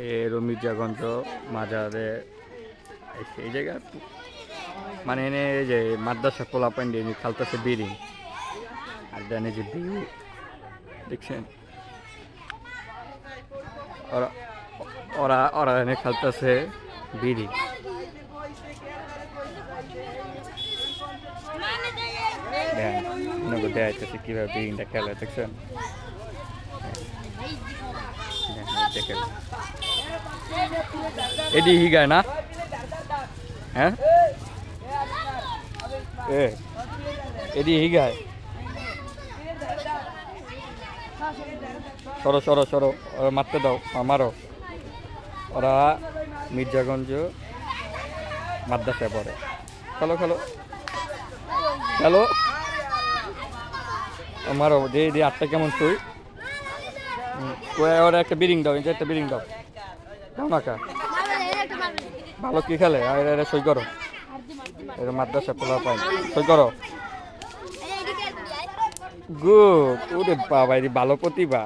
এর মির্জাগঞ্জ মাজারে এই জায়গা মানে এনে এই যে মাদ্রাসা পোলা পাইন দিয়ে খালতাছে বিড়ি। আর জানে যে বিউ দেখছেন? ওরা ওরা ওরা এনে খালতাছে বিড়ি। দেখেন ওনাকে দেখাইতেছে কীভাবে বিড়িটা খেলে, দেখছেন? দেখেন, এটি হিগায় না? হ্যাঁ? এটি হিগায় সরো সরো সরো ওরা মারতে দাও মারো। ওরা মির্জাগঞ্জ মাদ্রাসায় পড়ে। খেলো খেলো। খেলো। ও মারো দে দে আটটা কেমন তুই? ওরা ওরা একটা বিরিং দাও এটা একটা বিরিং দাও। দাও না কা। ভালো কি খেলে? আর এরা সই করো। এরা মাদ্রাসা পোলা পাই সই করো। গুড ওরে বাবা ভালো প্রতিভা।